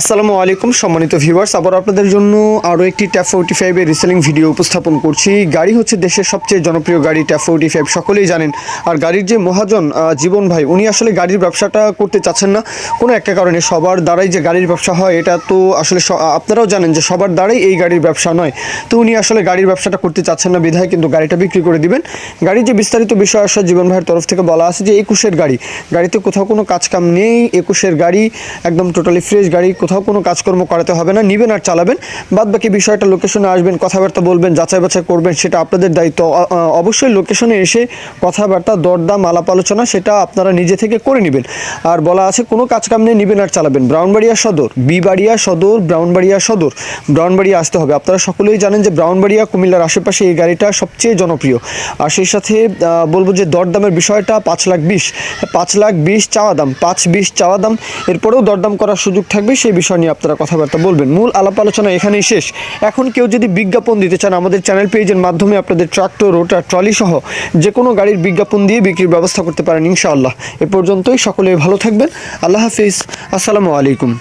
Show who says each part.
Speaker 1: আসসালামু আলাইকুম, সম্মানিত ভিউয়ার্স আবার আপনাদের জন্য আরও একটি ট্যাপ ফোর্টি ফাইভের রিসেলিং ভিডিও উপস্থাপন করছি। গাড়ি হচ্ছে দেশের সবচেয়ে জনপ্রিয় গাড়ি ট্যাপ ফোর্টি ফাইভ সকলেই জানেন। আর গাড়ির যে মহাজন জীবন ভাই, উনি আসলে গাড়ির ব্যবসাটা করতে চাচ্ছেন না। কোনো একটা কারণে সবার দ্বারাই যে গাড়ির ব্যবসা হয়, এটা তো আসলে আপনারাও জানেন যে সবার দ্বারাই এই গাড়ির ব্যবসা নয়। তো উনি আসলে গাড়ির ব্যবসাটা করতে চাচ্ছেন না বিধায় কিন্তু গাড়িটা বিক্রি করে দিবেন। গাড়ির যে বিস্তারিত বিষয় আসলে জীবন ভাইয়ের তরফ থেকে বলা আছে যে একুশের গাড়ি। গাড়িতে কোথাও কোনো কাজ কাম নেই, একুশের গাড়ি একদম টোটালি ফ্রেশ গাড়ি কোথাও কোনো কাজকর্ম করাতে হবে না, নিবেন আর চালাবেন। বাদ বাকি বিষয়টা লোকেশনে আসবেন, কথাবার্তা বলবেন, যাচাই বাছাই করবেন, সেটা আপনাদের দায়িত্ব। অবশ্যই লোকেশনে এসে কথাবার্তা, দরদাম, আলাপ আলোচনা, সেটা আপনারা নিজে থেকে করে নেবেন। আর বলা আছে, কোনো কাজ কাম নেই, নিবেন আর চালাবেন। ব্রাউনবাড়িয়া সদর, বিবাড়িয়া সদর, ব্রাউনবাড়িয়া সদর, ব্রাউনবাড়িয়া আসতে হবে। আপনারা সকলেই জানেন যে ব্রাউনবাড়িয়া, কুমিল্লার আশেপাশে এই গাড়িটা সবচেয়ে জনপ্রিয়। আর সেই সাথে বলব যে দরদামের বিষয়টা, পাঁচ লাখ বিশ, পাঁচ লাখ বিশ চাওয়া দাম, পাঁচ বিশ চাওয়া দাম। এরপরেও দরদাম করার সুযোগ থাকবে, সেই বিষয় নিয়ে আপনারা কথাবার্তা বলবেন। মূল আলাপ আলোচনা এখানেই শেষ। এখন কেউ যদি বিজ্ঞাপন দিতে চান, আমাদের চ্যানেল পেজের মাধ্যমে আপনাদের ট্রাক্টর রোটার, ট্রলি সহ যে কোনো গাড়ির বিজ্ঞাপন দিয়ে বিক্রির ব্যবস্থা করতে পারেন ইনশাআল্লাহ। এ পর্যন্তই, সকলে ভালো থাকবেন। আল্লাহ হাফিজ। আসসালামু আলাইকুম।